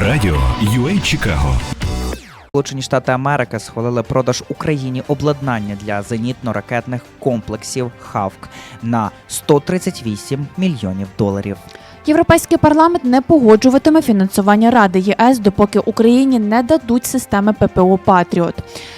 Радіо UA Чикаго. Сполучені Штати Америки схвалили продаж Україні обладнання для зенітно-ракетних комплексів ХАВК на 138 мільйонів доларів. Європейський парламент не погоджуватиме фінансування Ради ЄС, допоки Україні не дадуть системи ППО Патріот.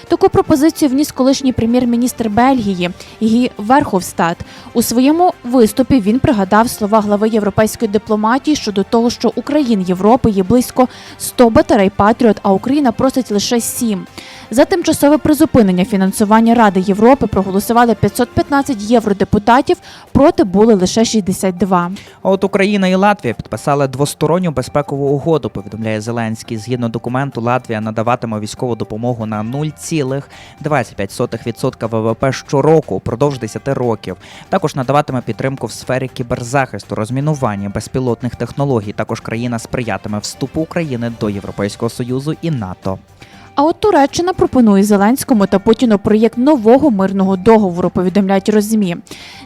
Таку пропозицію вніс колишній прем'єр-міністр Бельгії Гі Верховстат. У своєму виступі він пригадав слова глави європейської дипломатії щодо того, що Україн Європи є близько 100 батарей Патріот, а Україна просить лише 7. За тимчасове призупинення фінансування Ради Європи проголосували 515 євродепутатів, проти були лише 62. А от Україна і Латвія підписали двосторонню безпекову угоду. Повідомляє Зеленський. Згідно документу, Латвія надаватиме військову допомогу на 0,25% ВВП щороку упродовж 10 років. Також надаватиме підтримку в сфері кіберзахисту, розмінування безпілотних технологій. Також країна сприятиме вступу України до Європейського союзу і НАТО. А от Туреччина пропонує Зеленському та Путіну проєкт нового мирного договору. Повідомляють розмі.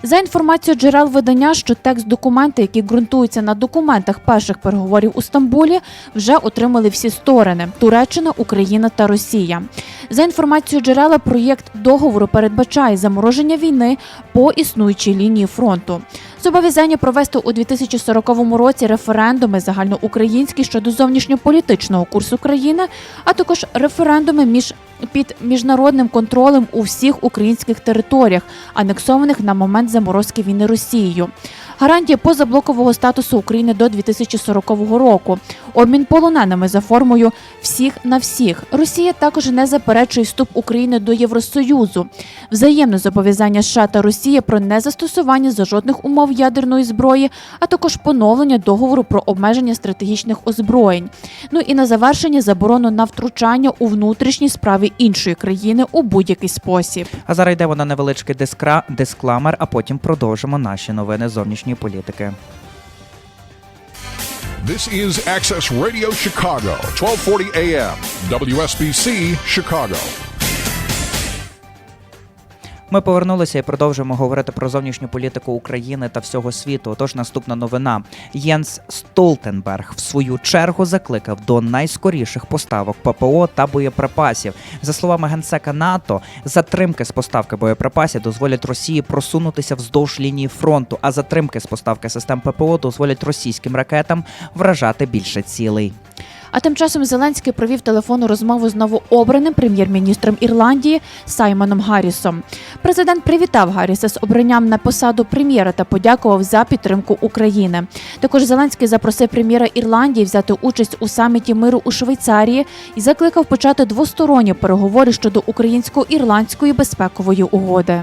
За інформацією джерел видання, що текст документа, який ґрунтується на документах перших переговорів у Стамбулі, вже отримали всі сторони: Туреччина, Україна та Росія. За інформацією джерела, проєкт договору передбачає замороження війни по існуючій лінії фронту. Зобов'язання провести у 2040 році референдуми загальноукраїнські щодо зовнішньополітичного курсу країни, а також референдуми між під міжнародним контролем у всіх українських територіях, анексованих на момент заморозки війни Росією. Гарантія позаблокового статусу України до 2040 року. Обмін полоненими за формою всіх на всіх. Росія також не заперечує вступ України до Євросоюзу. Взаємне зобов'язання США та Росії про незастосування за жодних умов ядерної зброї, а також поновлення договору про обмеження стратегічних озброєнь. Ну і на завершення заборону на втручання у внутрішні справи іншої країни у будь-який спосіб. А зараз йдемо на невеличкий дискра... дискламер, а потім продовжимо наші новини зовнішньої політики. This is Access Radio Chicago, 1240 AM, WSBC Chicago. Ми повернулися і продовжуємо говорити про зовнішню політику України та всього світу. Отож, наступна новина. Єнс Столтенберг в свою чергу закликав до найскоріших поставок ППО та боєприпасів. За словами генсека НАТО, затримки з поставки боєприпасів дозволять Росії просунутися вздовж лінії фронту, а затримки з поставки систем ППО дозволять російським ракетам вражати більше цілей. А тим часом Зеленський провів телефонну розмову з новообраним прем'єр-міністром Ірландії Саймоном Гаррісом. Президент привітав Гарріса з обранням на посаду прем'єра та подякував за підтримку України. Також Зеленський запросив прем'єра Ірландії взяти участь у саміті миру у Швейцарії і закликав почати двосторонні переговори щодо українсько-ірландської безпекової угоди.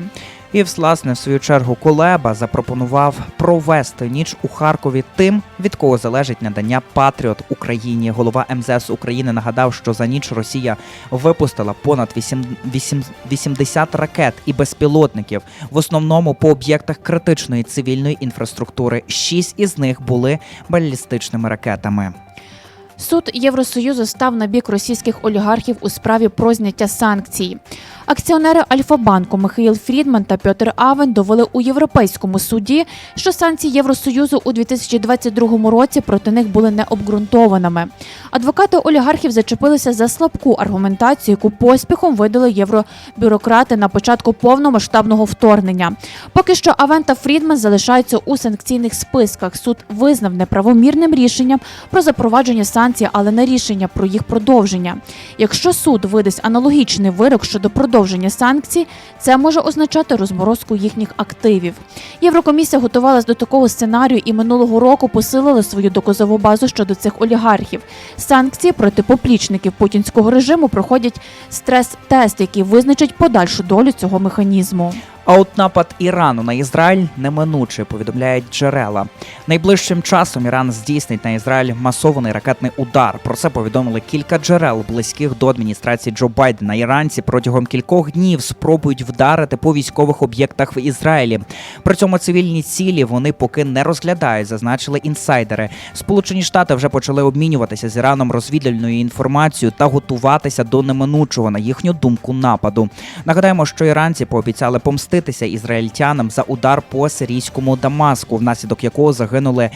І власне, в свою чергу, Колеба запропонував провести ніч у Харкові тим, від кого залежить надання Патріот Україні. Голова МЗС України нагадав, що за ніч Росія випустила понад 8, 8, 80 ракет і безпілотників, в основному по об'єктах критичної цивільної інфраструктури. Шість із них були балістичними ракетами. Суд Євросоюзу став на бік російських олігархів у справі про зняття санкцій. Акціонери Альфа-банку Михаїл Фрідман та Пьотер Авен довели у Європейському суді, що санкції Євросоюзу у 2022 році проти них були необґрунтованими. Адвокати олігархів зачепилися за слабку аргументацію, яку поспіхом видали євробюрократи на початку повномасштабного вторгнення. Поки що Авен та Фрідман залишаються у санкційних списках. Суд визнав неправомірним рішенням про запровадження санкцій, але не рішення про їх продовження. Якщо суд видасть аналогічний вирок щодо продовження санкцій, це може означати розморозку їхніх активів. Єврокомісія готувалась до такого сценарію і минулого року посилила свою доказову базу щодо цих олігархів. Санкції проти поплічників путінського режиму проходять стрес-тест, який визначить подальшу долю цього механізму. А от напад Ірану на Ізраїль неминуче повідомляють джерела. Найближчим часом Іран здійснить на Ізраїль масований ракетний удар. Про це повідомили кілька джерел, близьких до адміністрації Джо Байдена. Іранці протягом кількох днів спробують вдарити по військових об'єктах в Ізраїлі. При цьому цивільні цілі вони поки не розглядають, зазначили інсайдери. Сполучені Штати вже почали обмінюватися з Іраном розвідувальною інформацією та готуватися до неминучого на їхню думку нападу. Нагадаємо, що іранці пообіцяли помстити помститися ізраїльтянам за удар по сирійському Дамаску, внаслідок якого загинули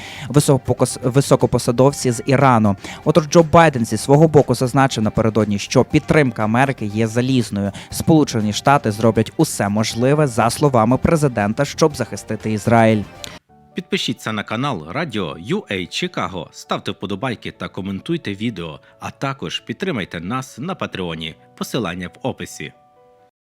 високопосадовці з Ірану. Отож, Джо Байден зі свого боку зазначив напередодні, що підтримка Америки є залізною. Сполучені Штати зроблять усе можливе за словами президента, щоб захистити Ізраїль. Підпишіться на канал Радіо UA Чикаго, ставте вподобайки та коментуйте відео, а також підтримайте нас на Патреоні. Посилання в описі.